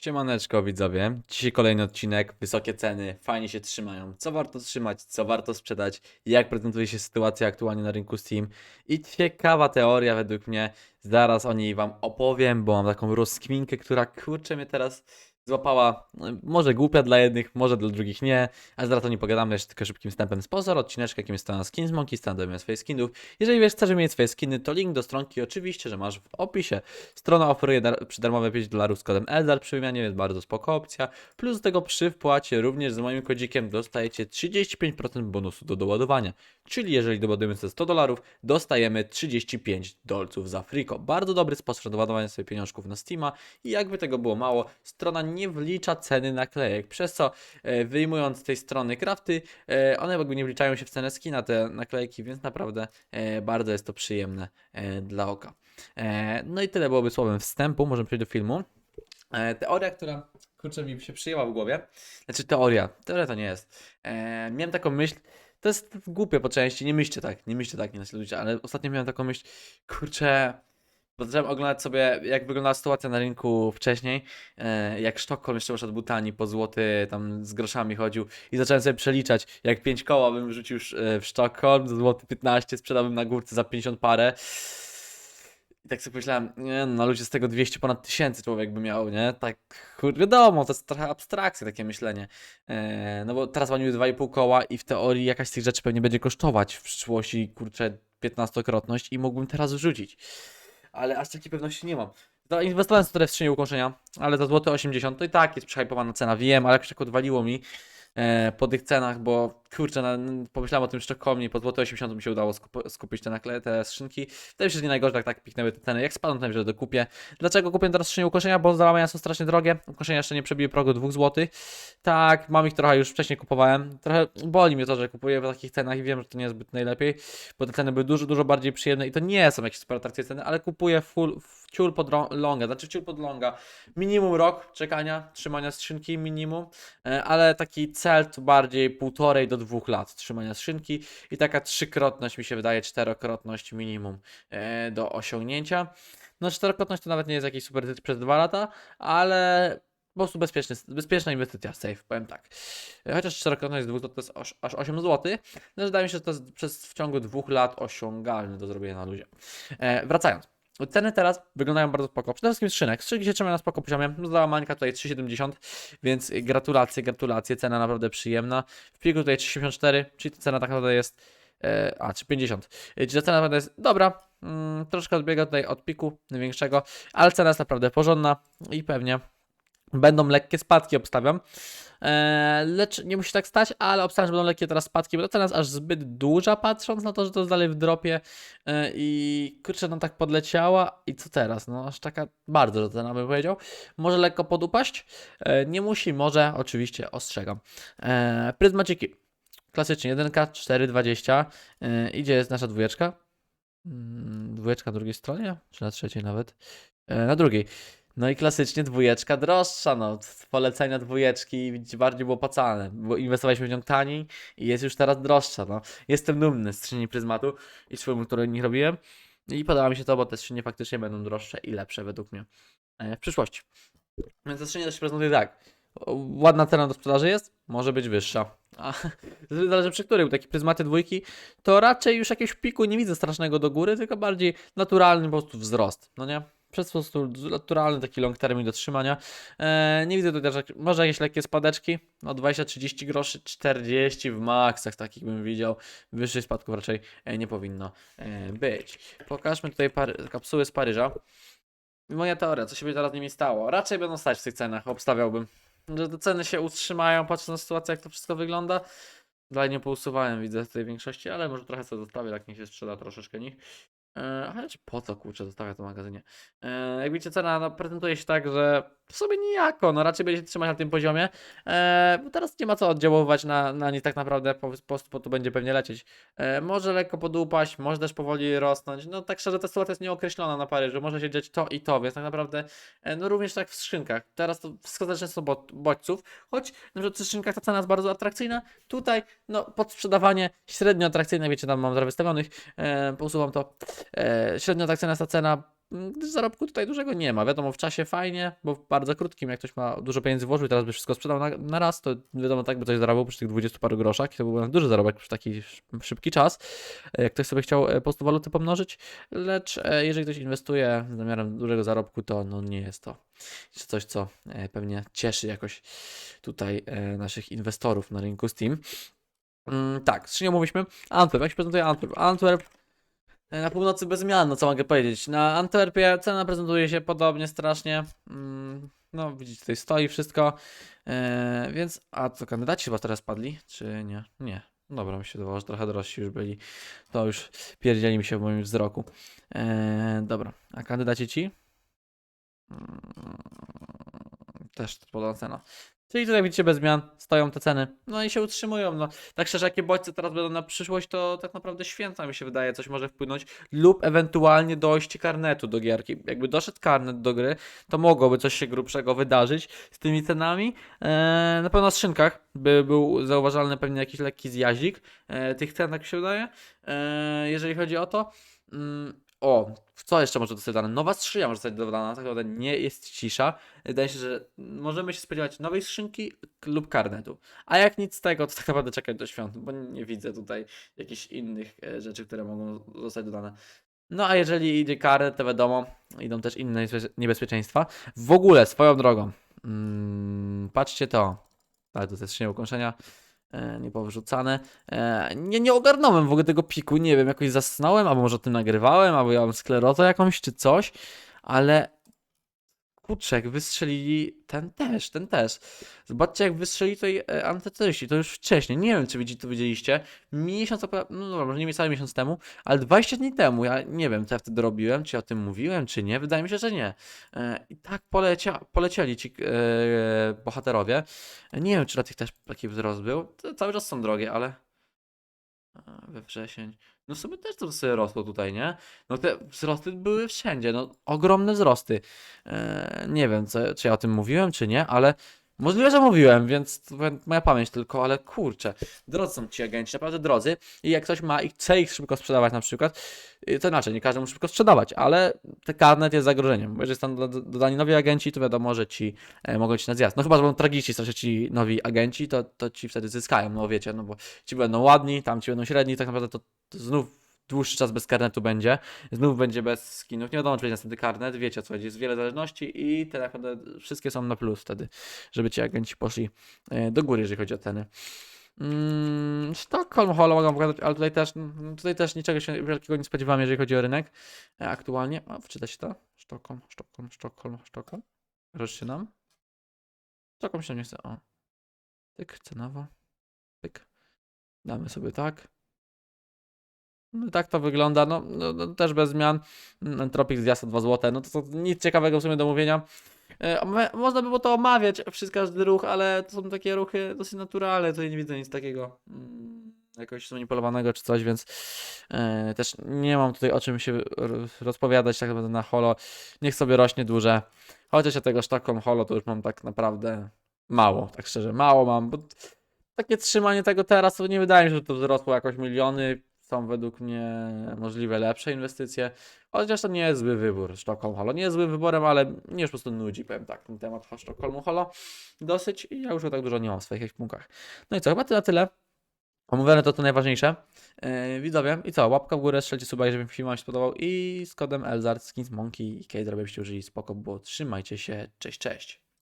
Siemaneczko widzowie, dzisiaj kolejny odcinek, wysokie ceny, fajnie się trzymają, co warto trzymać, co warto sprzedać, jak prezentuje się sytuacja aktualnie na rynku Steam? I ciekawa teoria według mnie, zaraz o niej wam opowiem, bo mam taką rozkminkę, która kurczę mnie teraz złapała, no, może głupia dla jednych, może dla drugich nie, ale zaraz o niej pogadamy jeszcze tylko szybkim wstępem sponsor, odcineczka jakim jest strona Skinsmonkey, standardem swoje skinów, jeżeli wiesz, chcesz mieć swoje skiny, to link do stronki oczywiście, że masz w opisie, Strona oferuje dar- przy darmowe 5 dolarów z kodem ELDAR przy wymianie, jest bardzo spoko opcja. Plus do tego przy wpłacie również z moim kodzikiem dostajecie 35% bonusu do doładowania. Czyli jeżeli doładujemy sobie 100 dolarów, dostajemy 35 dolców za friko. Bardzo dobry sposób doładowania sobie pieniążków na Steama i jakby tego było mało, strona nie wlicza ceny naklejek, przez co e, wyjmując z tej strony crafty, e, one jakby nie wliczają się w cenę skina te naklejki, więc naprawdę e, bardzo jest to przyjemne dla oka. No i tyle byłoby słowem wstępu, możemy przejść do filmu. Teoria, która kurczę mi się przyjęła w głowie, znaczy teoria, teoria to nie jest. Miałem taką myśl, to jest głupie po części, nie myślcie tak, nie myślcie tak, nie naśladujcie, ale ostatnio miałem taką myśl, kurczę, bo zacząłem oglądać sobie, jak wyglądała sytuacja na rynku wcześniej, e, jak Sztokholm jeszcze przed butani po złoty tam z groszami chodził i zacząłem sobie przeliczać, jak 5 koła bym wrzucił sz- e, w Sztokholm, za złoty 15 sprzedałbym na górce za 50 parę. I tak sobie pomyślałem, nie no, ludzie z tego 200 ponad tysięcy człowiek by miał, nie? Tak, kur... wiadomo, to jest trochę abstrakcja takie myślenie. E, no bo teraz mam niby 2,5 koła i w teorii jakaś z tych rzeczy pewnie będzie kosztować w przyszłości, kurczę, 15-krotność i mógłbym teraz wrzucić. Ale aż takiej pewności nie mam. Zainwestowałem sobie w skrzynię ukończenia, ale za złote 80 to i tak jest przehypowana cena, wiem, ale jakoś tak odwaliło mi e, po tych cenach, bo kurczę, na, pomyślałem o tym Sztokholmie po złote 80 mi się udało skup, skupić te, nakle, te skrzynki. Wydaje mi nie najgorzej, jak tak piknęły te ceny. Jak spadną, to że dokupię. Dlaczego kupię teraz skrzynię ukończenia? Bo załamania są strasznie drogie. Ukończenia jeszcze nie przebiły progu 2 zł. Tak, mam ich trochę już wcześniej kupowałem. Trochę boli mnie to, że kupuję w takich cenach i wiem, że to nie jest zbyt najlepiej, bo te ceny były dużo, dużo bardziej przyjemne i to nie są jakieś super atrakcyjne ceny, ale kupuję full, ciul pod longa, znaczy ciul pod longa. Minimum rok czekania, trzymania skrzynki, minimum, e, ale taki cel to bardziej półtorej do dwóch lat trzymania skrzynki i taka trzykrotność mi się wydaje, czterokrotność minimum e, do osiągnięcia. No czterokrotność to nawet nie jest jakiś super przez dwa lata, ale po prostu bezpieczny, bezpieczna inwestycja, safe, powiem tak. Chociaż czterokrotność dwóch to, jest aż, aż 8 zł, no wydaje mi się, że to jest przez w ciągu dwóch lat osiągalne do zrobienia na luzie. E, wracając. Ceny teraz wyglądają bardzo spoko. Przede wszystkim skrzynek. Skrzynki się trzymają na spoko poziomie. No, Załamańka tutaj 3,70, więc gratulacje, gratulacje. Cena naprawdę przyjemna. W pliku tutaj 3,74, czyli cena tak naprawdę jest... E, a, 3,50. E, Czyli cena naprawdę jest dobra. Mm, troszkę odbiega tutaj od piku największego, ale cena jest naprawdę porządna i pewnie będą lekkie spadki, obstawiam. E, lecz nie musi tak stać, ale obstawiam, że będą lekkie teraz spadki, bo jest aż zbyt duża, patrząc na to, że to jest dalej w dropie e, i kurczę, no tak podleciała i co teraz? No aż taka bardzo duża cena bym powiedział. Może lekko podupaść? E, nie musi, może, oczywiście, ostrzegam. Pryzmaciki. Klasycznie 1, 4,20. E, idzie jest nasza dwójeczka. Mm, Dwójeczka na drugiej stronie, czy na trzeciej nawet? Na drugiej. No i klasycznie dwójeczka droższa, no. Polecenia dwójeczki bardziej było opłacalne, bo inwestowaliśmy w nią taniej i jest już teraz droższa, no. Jestem dumny z skrzyni pryzmatu i z filmu, który nie robiłem. I podoba mi się to, bo te skrzynie faktycznie będą droższe i lepsze według mnie e, w przyszłości. Więc ta skrzynia też się prezentuje tak. Ładna cena do sprzedaży jest, może być wyższa. A, zależy przy której, bo takie pryzmaty dwójki, to raczej już jakiegoś piku nie widzę strasznego do góry, tylko bardziej naturalny po prostu wzrost, no nie? Przez po prostu naturalny taki long termin do trzymania. Eee, nie widzę tutaj jak- może jakieś lekkie spadeczki, no 20-30 groszy, 40 w maksach takich bym widział. Wyższych spadków raczej e, nie powinno e, być. Pokażmy tutaj kapsuły z Paryża. Moja teoria, co się by teraz nimi stało? Raczej będą stać w tych cenach, obstawiałbym. Że te ceny się utrzymają, patrząc na sytuację, jak to wszystko wygląda. Dalej nie pousuwałem, widzę tej większości, ale może trochę sobie zostawię, tak niech się sprzeda troszeczkę nich. E, czy po co kurczę zostawiać to w magazynie? E, jak widzicie, cena no, prezentuje się tak, że w sobie nijako, no raczej będzie trzymać na tym poziomie, e, bo teraz nie ma co oddziaływać na, na nic tak naprawdę, po, po prostu to będzie pewnie lecieć. E, może lekko podupaść, może też powoli rosnąć, no tak szczerze ta sytuacja jest nieokreślona na Paryżu, może się dziać to i to, więc tak naprawdę, no również tak w skrzynkach, teraz to wszystko zależy od bod- bodźców, choć na przykład w skrzynkach ta cena jest bardzo atrakcyjna, tutaj no podsprzedawanie średnio atrakcyjne, wiecie tam mam trochę wystawionych, e, to, średnio atrakcyjna jest ta cena, mm, gdyż zarobku tutaj dużego nie ma. Wiadomo, w czasie fajnie, bo w bardzo krótkim, jak ktoś ma dużo pieniędzy włożył i teraz by wszystko sprzedał na, na raz, to wiadomo, tak by coś zarobił przy tych 20 paru groszach i to byłby duży zarobek przy taki sz- szybki czas, e, jak ktoś sobie chciał e, po prostu waluty pomnożyć, lecz e, jeżeli ktoś inwestuje z zamiarem dużego zarobku, to no nie jest to coś, co e, pewnie cieszy jakoś tutaj e, naszych inwestorów na rynku Steam. Mm, tak, skrzynią mówiliśmy. Antwerp, jak się prezentuje Antwerp? Antwerp e, na północy bez zmian, no co mogę powiedzieć. Na Antwerpie cena prezentuje się podobnie strasznie. Mm, no widzicie, tutaj stoi wszystko. E, więc, a co, kandydaci chyba teraz padli, czy nie? Nie. Dobra, mi się wydawało, że trochę drożsi już byli. To już pierdzieli mi się w moim wzroku. E, dobra, a kandydaci ci? Mm, Też podobna cena. Czyli tutaj widzicie bez zmian, stoją te ceny, no i się utrzymują. No. Tak szczerze, jakie bodźce teraz będą na przyszłość, to tak naprawdę święta mi się wydaje, coś może wpłynąć. Lub ewentualnie dojście karnetu do gierki. Jakby doszedł karnet do gry, to mogłoby coś się grubszego wydarzyć z tymi cenami. Eee, na pewno na skrzynkach by był zauważalny pewnie jakiś lekki zjazik e, tych cen, tak się wydaje, e, jeżeli chodzi o to. Mm, o, co jeszcze może zostać dodane? Nowa skrzynia może zostać dodana, tak naprawdę nie jest cisza. Wydaje się, że możemy się spodziewać nowej skrzynki lub karnetu. A jak nic z tego, to tak naprawdę czekać do świąt, bo nie widzę tutaj jakichś innych e, rzeczy, które mogą zostać dodane. No a jeżeli idzie karnet, to wiadomo, idą też inne niebezpie- niebezpieczeństwa. W ogóle, swoją drogą, mm, patrzcie to, ale to jest skrzynia ukończenia, niepowrzucane. E, nie, nie ogarnąłem w ogóle tego piku, nie wiem, jakoś zasnąłem, albo może tym nagrywałem, albo ja mam sklerozę jakąś, czy coś, ale kurczę, jak wystrzelili ten też, ten też. Zobaczcie, jak wystrzelili tutaj e, antyterroryści, to już wcześniej, nie wiem, czy widzi, to widzieliście, miesiąc, no dobra, może nie cały miesiąc temu, ale 20 dni temu, ja nie wiem, co ja wtedy robiłem, czy o tym mówiłem, czy nie, wydaje mi się, że nie. E, I tak polecia, polecieli ci e, bohaterowie. Nie wiem, czy dla tych też taki wzrost był, to cały czas są drogie, ale we wrzesień. No w sumie też to sobie rosło tutaj, nie? No te wzrosty były wszędzie, no ogromne wzrosty. E, nie wiem, co, czy ja o tym mówiłem, czy nie, ale możliwe, że mówiłem, więc moja pamięć tylko, ale kurczę, drodzy są ci agenci, naprawdę drodzy i jak ktoś ma i chce ich szybko sprzedawać na przykład, y, to inaczej, nie każdy musi szybko sprzedawać, ale ten karnet jest zagrożeniem, bo jeżeli są do- do- dodani nowi agenci, to wiadomo, że ci e, mogą ci na zjazd. No chyba, że będą tragiczni strasznie ci nowi agenci, to, to ci wtedy zyskają, no wiecie, no bo ci będą ładni, tam ci będą średni, tak naprawdę to, to znów dłuższy czas bez karnetu będzie, znów będzie bez skinów, nie wiadomo czy będzie następny karnet, wiecie o co chodzi, jest wiele zależności i te tak naprawdę wszystkie są na plus wtedy, żeby ci agenci poszli e, do góry, jeżeli chodzi o ceny. Mm, Stockholm Holo mogę pokazać, ale tutaj też, mm, tutaj też niczego się wielkiego nie spodziewam, jeżeli chodzi o rynek e, aktualnie. O, wczyta się to? Sztokholm, Sztokholm, Sztokholm, Sztokholm. Proszę się nam. Sztokholm się nie chce. O. Tyk, cenowo. Tyk. Damy sobie tak. No tak to wygląda, no, no, no też bez zmian. Entropik zjazd o 2 zł, no to, to nic ciekawego w sumie do mówienia. E, Można by było to omawiać przez każdy ruch, ale to są takie ruchy dosyć naturalne, tutaj nie widzę nic takiego mm, jakoś zmanipulowanego czy coś, więc e, też nie mam tutaj o czym się rozpowiadać tak naprawdę na holo. Niech sobie rośnie duże. Chociaż ja tego Stockholm holo to już mam tak naprawdę mało, tak szczerze, mało mam, bo takie trzymanie tego teraz to nie wydaje mi się, że to wzrosło jakoś miliony. Są według mnie możliwe lepsze inwestycje. Chociaż to nie jest zły wybór Stockholm Holo. Nie jest złym wyborem, ale mnie już po prostu nudzi, powiem tak, ten temat Stockholmu Holo. Dosyć i ja już tak dużo nie mam w swoich ekwipunkach. No i co, chyba tyle, tyle. Omówione to to najważniejsze. Yy, widzowie, i co, łapka w górę, strzelcie suba, jeżeli film Wam się spodobał i z kodem Elzard, Skins Monkey i Kate, żebyście użyli spoko, bo trzymajcie się, cześć, cześć.